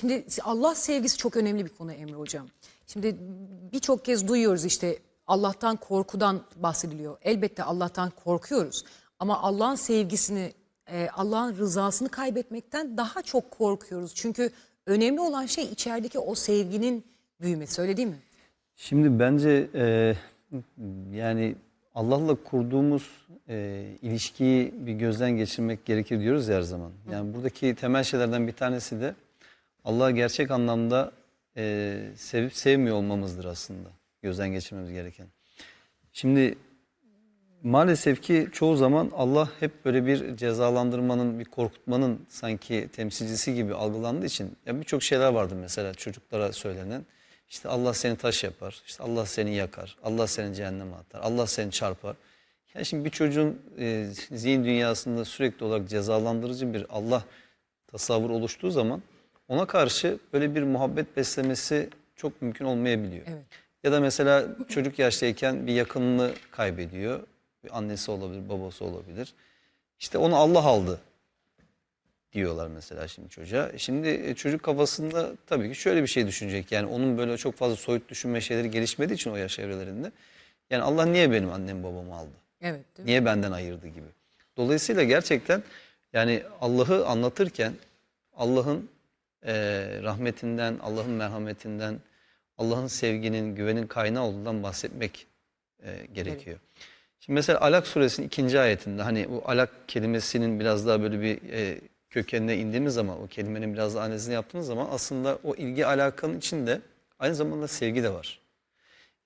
Şimdi Allah sevgisi çok önemli bir konu Emre Hocam. Şimdi birçok kez duyuyoruz işte Allah'tan korkudan bahsediliyor. Elbette Allah'tan korkuyoruz. Ama Allah'ın sevgisini, e, Allah'ın rızasını kaybetmekten daha çok korkuyoruz. Çünkü önemli olan şey içerideki o sevginin büyümesi öyle değil mi? Şimdi bence e, yani Allah'la kurduğumuz e, ilişkiyi bir gözden geçirmek gerekir diyoruz ya her zaman. Yani buradaki temel şeylerden bir tanesi de Allah'ı gerçek anlamda e, sevip sevmiyor olmamızdır aslında. Gözden geçirmemiz gereken. Şimdi maalesef ki çoğu zaman Allah hep böyle bir cezalandırmanın, bir korkutmanın sanki temsilcisi gibi algılandığı için ya birçok şeyler vardı mesela çocuklara söylenen. İşte Allah seni taş yapar, işte Allah seni yakar, Allah seni cehenneme atar, Allah seni çarpar. Yani şimdi bir çocuğun e, zihin dünyasında sürekli olarak cezalandırıcı bir Allah tasavvur oluştuğu zaman ona karşı böyle bir muhabbet beslemesi çok mümkün olmayabiliyor. Evet. Ya da mesela çocuk yaştayken bir yakınını kaybediyor. Bir annesi olabilir, babası olabilir. İşte onu Allah aldı diyorlar mesela şimdi çocuğa. Şimdi e, çocuk kafasında tabii ki şöyle bir şey düşünecek. Yani onun böyle çok fazla soyut düşünme şeyleri gelişmediği için o yaş evrelerinde. Yani Allah niye benim annem babamı aldı? Evet. Niye benden ayırdı gibi. Dolayısıyla gerçekten yani Allah'ı anlatırken Allah'ın eee, rahmetinden, Allah'ın merhametinden, Allah'ın sevginin, güvenin kaynağı olduğundan bahsetmek eee, gerekiyor. Şimdi mesela Alak suresinin ikinci ayetinde hani bu alak kelimesinin biraz daha böyle bir eee, kökenine indiğimiz zaman o kelimenin biraz daha analizini yaptığımız zaman aslında o ilgi alakanın içinde aynı zamanda sevgi de var.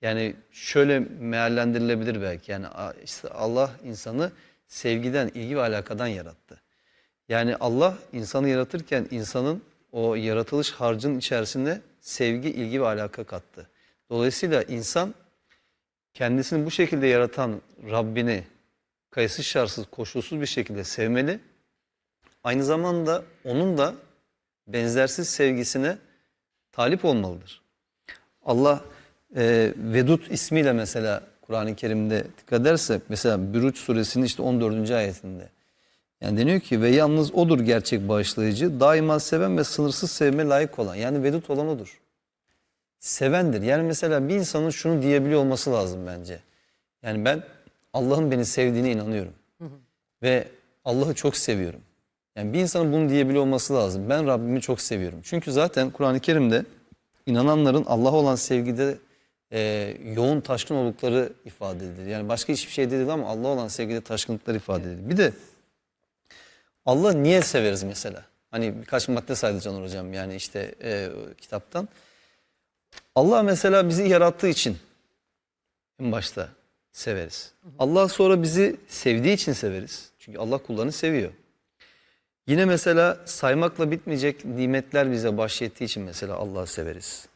Yani şöyle meallendirilebilir belki. Yani işte Allah insanı sevgiden, ilgi ve alakadan yarattı. Yani Allah insanı yaratırken insanın o yaratılış harcının içerisinde sevgi, ilgi ve alaka kattı. Dolayısıyla insan kendisini bu şekilde yaratan Rabbini kayıtsız şartsız, koşulsuz bir şekilde sevmeli. Aynı zamanda onun da benzersiz sevgisine talip olmalıdır. Allah e, Vedut ismiyle mesela Kur'an-ı Kerim'de dikkat edersek mesela Bürüç suresinin işte 14. ayetinde. Yani deniyor ki ve yalnız odur gerçek bağışlayıcı, daima seven ve sınırsız sevme layık olan. Yani vedut olan odur. Sevendir. Yani mesela bir insanın şunu diyebiliyor olması lazım bence. Yani ben Allah'ın beni sevdiğine inanıyorum. Ve Allah'ı çok seviyorum. Yani bir insanın bunu diyebiliyor olması lazım. Ben Rabbimi çok seviyorum. Çünkü zaten Kur'an-ı Kerim'de inananların Allah'a olan sevgide e, yoğun taşkın oldukları ifade edilir. Yani başka hiçbir şey değil ama Allah'a olan sevgide taşkınlıklar ifade edilir. Bir de Allah niye severiz mesela? Hani birkaç madde saydı Caner Hocam yani işte e, kitaptan. Allah mesela bizi yarattığı için en başta severiz. Allah sonra bizi sevdiği için severiz. Çünkü Allah kullarını seviyor. Yine mesela saymakla bitmeyecek nimetler bize bahşettiği için mesela Allah'ı severiz.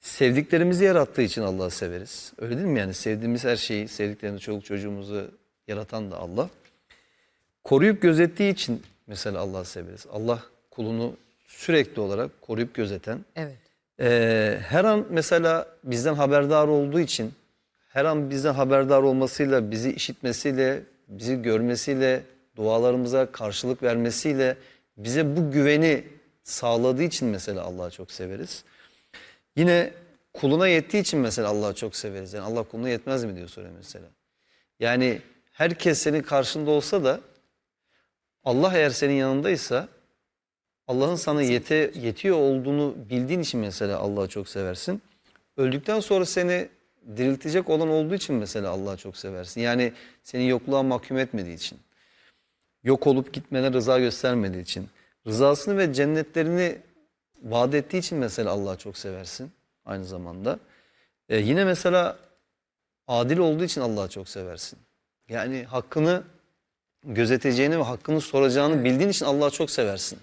Sevdiklerimizi yarattığı için Allah'ı severiz. Öyle değil mi yani? Sevdiğimiz her şeyi, sevdiklerimizi, çoluk çocuğumuzu yaratan da Allah. Koruyup gözettiği için mesela Allah'ı severiz. Allah kulunu sürekli olarak koruyup gözeten, Evet. ee, her an mesela bizden haberdar olduğu için, her an bizden haberdar olmasıyla, bizi işitmesiyle, bizi görmesiyle, dualarımıza karşılık vermesiyle bize bu güveni sağladığı için mesela Allah'ı çok severiz. Yine kuluna yettiği için mesela Allah'ı çok severiz. Yani Allah kuluna yetmez mi diyor soruyor mesela. Yani herkes senin karşında olsa da Allah eğer senin yanındaysa Allah'ın sana yete, yetiyor olduğunu bildiğin için mesela Allah'ı çok seversin. Öldükten sonra seni diriltecek olan olduğu için mesela Allah'ı çok seversin. Yani seni yokluğa mahkum etmediği için. Yok olup gitmene rıza göstermediği için. Rızasını ve cennetlerini vaat ettiği için mesela Allah'ı çok seversin aynı zamanda. Ee, yine mesela adil olduğu için Allah'ı çok seversin. Yani hakkını gözeteceğini ve hakkını soracağını bildiğin için Allah'ı çok seversin.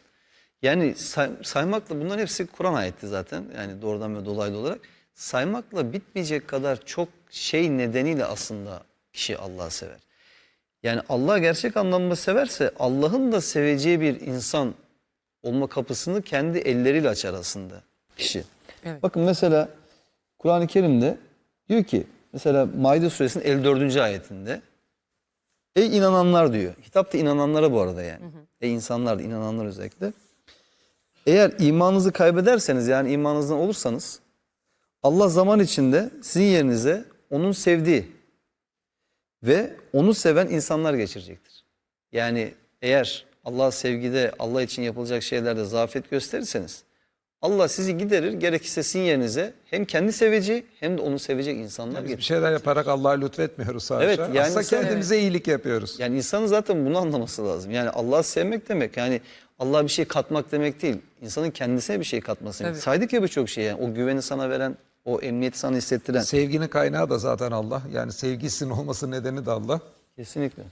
Yani say- saymakla bunların hepsi Kur'an ayeti zaten. Yani doğrudan ve dolaylı olarak. Saymakla bitmeyecek kadar çok şey nedeniyle aslında kişi Allah'ı sever. Yani Allah gerçek anlamda severse Allah'ın da seveceği bir insan olma kapısını kendi elleriyle açar aslında kişi. Evet. Bakın mesela Kur'an-ı Kerim'de diyor ki mesela Maide suresinin 54. ayetinde Ey inananlar diyor. Hitap da inananlara bu arada yani. Ey insanlar da inananlar özellikle. Eğer imanınızı kaybederseniz yani imanınızdan olursanız Allah zaman içinde sizin yerinize onun sevdiği ve onu seven insanlar geçirecektir. Yani eğer Allah sevgide, Allah için yapılacak şeylerde zafiyet gösterirseniz Allah sizi giderir gerekirse sizin yerinize hem kendi seveceği hem de onu sevecek insanlar Biz bir şeyler yaparak Allah'a lütfetmiyoruz sadece. Evet, yani Aslında sen- kendimize iyilik yapıyoruz. Yani insanın zaten bunu anlaması lazım. Yani Allah'ı sevmek demek yani Allah'a bir şey katmak demek değil. İnsanın kendisine bir şey katması. Tabii. Saydık ya birçok şey yani. O güveni sana veren, o emniyeti sana hissettiren. Sevginin kaynağı da zaten Allah. Yani sevgisinin olması nedeni de Allah. Kesinlikle.